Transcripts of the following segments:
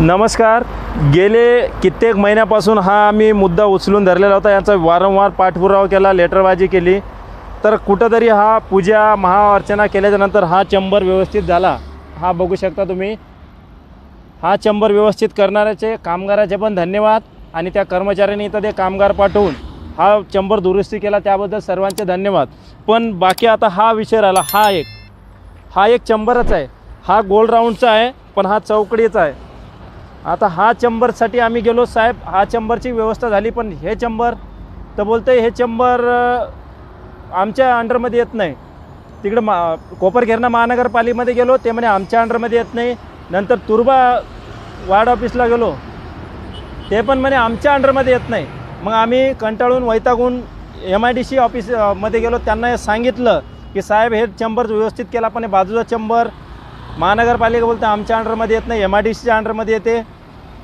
नमस्कार. गेले कित्येक महिन्यापासून हा आम्ही मुद्दा उचलून धरलेला होता. याचा वारंवार पाठपुरावा केला लेटरबाजी केली. तर कुठंतरी हा पूजा महाअर्चना केल्याच्यानंतर हा चंबर व्यवस्थित झाला. हा बघू शकता तुम्ही. हा चंबर व्यवस्थित करणाऱ्याचे कामगाराचे पण धन्यवाद आणि त्या कर्मचाऱ्यांनी इथं ते कामगार पाठवून हा चंबर दुरुस्ती केला. त्याबद्दल सर्वांचे धन्यवाद. पण बाकी आता हा विषय राहिला. हा एक. हा एक चंबरच आहे. हा गोल राऊंडचा आहे पण हा चौकडीचा आहे. आता हा चंबरसाठी आम्ही गेलो साहेब. हा चंबरची व्यवस्था झाली पण हे चंबर तर बोलते हे चंबर आमच्या अंडरमध्ये येत नाही. तिकडं मा कोपरखेरणा महानगरपालिकेमध्ये गेलो ते म्हणे आमच्या अंडरमध्ये येत नाही. नंतर तुर्बा वार्ड ऑफिसला गेलो ते पण म्हणे आमच्या अंडरमध्ये येत नाही. मग आम्ही कंटाळून वैतागून एम आय डी सी ऑफिसमध्ये गेलो. त्यांना सांगितलं की साहेब हे चंबर व्यवस्थित केला पण हे बाजूचा चंबर महानगरपालिका बोलते आमच्या अंडरमध्ये येत नाही एम आय डी सीच्या अंडरमध्ये येते.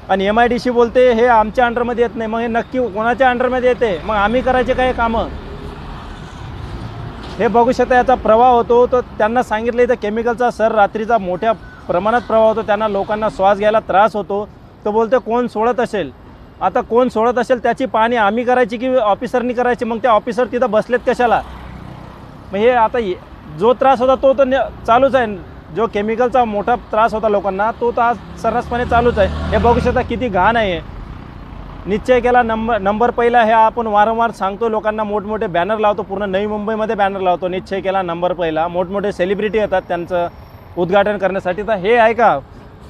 आणि एम आय डी सी बोलते हे आमच्या अंडरमध्ये येत नाही. मग हे नक्की कोणाच्या अंडरमध्ये येते? मग आम्ही करायचे काय कामं? हे बघू शकता याचा प्रवाह होतो. तर त्यांना सांगितलं इथं केमिकलचा सर रात्रीचा मोठ्या प्रमाणात प्रवाह होतो. त्यांना लोकांना श्वास घ्यायला त्रास होतो. तो बोलतो कोण सोडत असेल? आता कोण सोडत असेल त्याची पाणी आम्ही करायची की ऑफिसरनी करायची? मग त्या ऑफिसर तिथं बसलेत कशाला? मग हे आता ये- जो त्रास होता तो तर न- चालूच आहे. जो केमिकलचा मोठा त्रास होता लोकांना तो तर आज सर्रासपणे चालूच आहे. हे बघू शकता किती घाण आहे निश्चय केला नंबर नंबर पहिला हे आपण वारंवार सांगतो लोकांना मोठमोठे बॅनर लावतो पूर्ण नवी मुंबईमध्ये बॅनर लावतो. निश्चय केला नंबर पहिला. मोठमोठे सेलिब्रिटी येतात त्यांचं उद्घाटन करण्यासाठी. तर हे आहे का?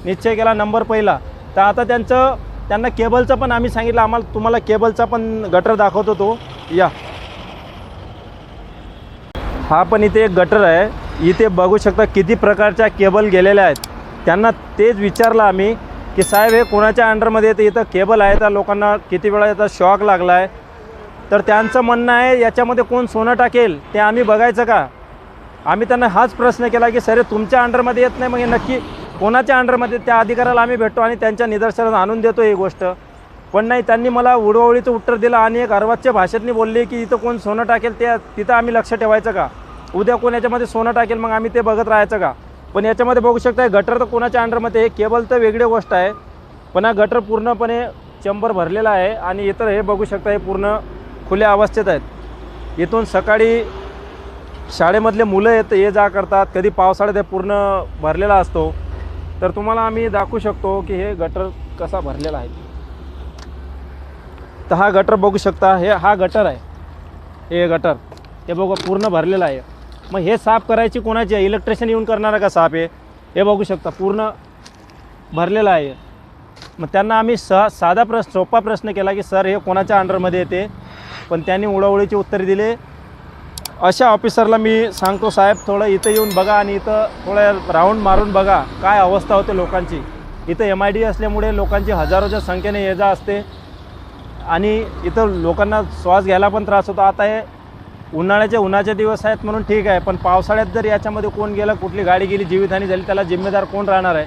निश्चय केला नंबर पहिला. तर आता त्यांचं त्यांना केबलचं पण आम्ही सांगितलं आम्हाला तुम्हाला केबलचा पण गटर दाखवतो तो. या. हा पण इथे एक गटर आहे. इथे बघू शकता किती प्रकारच्या केबल गेलेल्या आहेत. त्यांना तेच विचारलं आम्ही की साहेब हे कोणाच्या अंडरमध्ये येतं इथं केबल आहे तर लोकांना किती वेळा याचा शॉक लागला आहे तर त्यांचं म्हणणं आहे याच्यामध्ये कोण सोनं टाकेल ते आम्ही बघायचं का? आम्ही त्यांना हाच प्रश्न केला की सर तुमच्या अंडरमध्ये येत नाही. मग हे नक्की कोणाच्या अंडरमध्ये? त्या अधिकाऱ्याला आम्ही भेटतो आणि त्यांच्या निदर्शनात आणून देतो ही गोष्ट. पण नाही त्यांनी मला उडवळीचं उत्तर दिलं आणि एक अर्वाच्या भाषेतनी बोलले की इथं कोण सोनं टाकेल ते तिथं आम्ही लक्ष ठेवायचं का? उद्या कोण याच्यामध्ये सोनं टाकेल मग आम्ही ते बघत राहायचं का? पण याच्यामध्ये बघू शकता गटर तर कोणाच्या अंडरमध्ये आहे? केबल तर वेगळी गोष्ट आहे पण हा गटर पूर्णपणे चंबर भरलेला आहे आणि इतर हे बघू शकता हे पूर्ण खुल्या अवस्थेत आहेत. इथून सकाळी शाळेमधले मुलं येत ये जा करतात. कधी पावसाळ्यात हे पूर्ण भरलेला असतो. तर तुम्हाला आम्ही दाखवू शकतो की हे गटर कसा भरलेला आहे. तर हा गटर बघू शकता हे हा गटर आहे. हे गटर हे बघू पूर्ण भरलेलं आहे. मग हे साफ करायची कोणाची आहे? इलेक्ट्रिशियन येऊन करणारा का साफ आहे हे बघू शकता पूर्ण भरलेलं आहे. मग त्यांना आम्ही स साधा प्रश्न सोपा प्रश्न केला की सर हे कोणाच्या अंडरमध्ये येते? पण त्यांनी उडावळीचे उत्तरे दिले. अशा ऑफिसरला मी सांगतो साहेब थोडं इथं येऊन बघा आणि इथं थोडं राऊंड मारून बघा काय अवस्था होते लोकांची. इथं एम आय डी असल्यामुळे लोकांची हजारोच्या संख्येने ये जा असते. आणि इथं लोकांना श्वास घ्यायला पण त्रास होतो. आता हे उन्हाळ्याचे उन्हाचे दिवस आहेत म्हणून ठीक आहे पण पावसाळ्यात जर याच्यामध्ये कोण गेलं कुठली गाडी गेली जीवितहानी झाली त्याला जिम्मेदार कोण राहणार आहे?